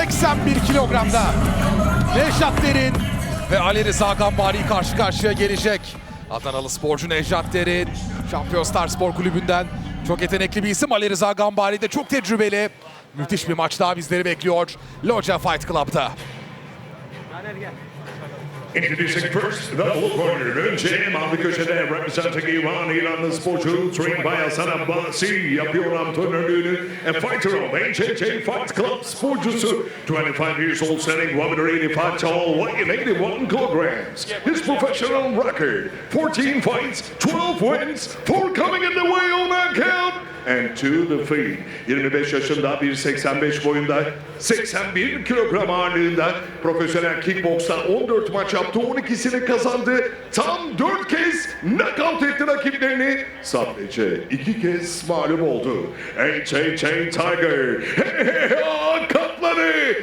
81 kilogramda. Nejat Derin ve Ali Rıza Gambari karşı karşıya gelecek. Adanalı sporcu Nejat Derin, Şampiyon Star Spor Kulübü'nden çok yetenekli bir isim. Ali Rıza Gambari de çok tecrübeli. Müthiş bir maç daha bizleri bekliyor. Loja Fight Club'da. Introducing first the full corner. Mavi köşede representing Iran, İranlı sporcu trained by Hasan Abbasi yapıyor antrenörlüğünü. And fighter of HHA Fight Club sporcusu. 25 years old, standing 185 tall, weighing 81 kilograms. His professional record, 14 fights, 12 wins, 4 coming in the way. And to the feet. 25 yaşında 1.85 boyunda 81 kilogram ağırlığında profesyonel kickbokstan 14 maç yaptı 12'sini kazandı. Tam 4 kez knockout etti rakiplerini. Sadece 2 kez mağlup oldu. HHA Tiger. Kaplanı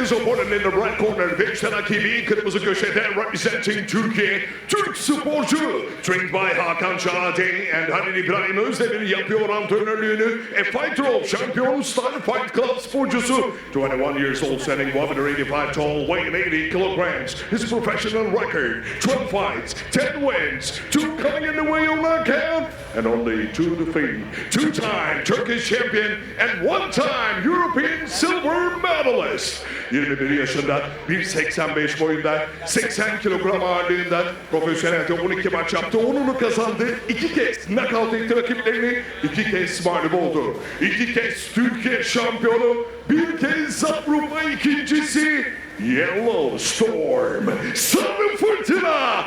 His opponent in the right corner, Victor Akibi, kırmızı köşede representing Türkiye, Türk sporcu. Trained by Hakan Şahade and Halil İbrahim Özdemir yapıyor antrenörlüğünü. A fighter of Champion Star Fight Club sporcusu. 21 years old, standing 185 tall, weighing 80 kilograms. His professional record, 12 fights, 10 wins, 2 coming in the way on account, and only 2 defeat. Two-time Turkish champion and one-time European silver medalist. 21 yaşında, 1.85 boyunda, 80 kilogram ağırlığında profesyonelde 12 maç yaptı. 10'unu kazandı. 2 kez knockout etti rakiplerini. 2 kez mağlup oldu. 2 kez Türkiye şampiyonu. Bir kez Avrupa ikincisi. Yellow Storm. Sarı Fırtına.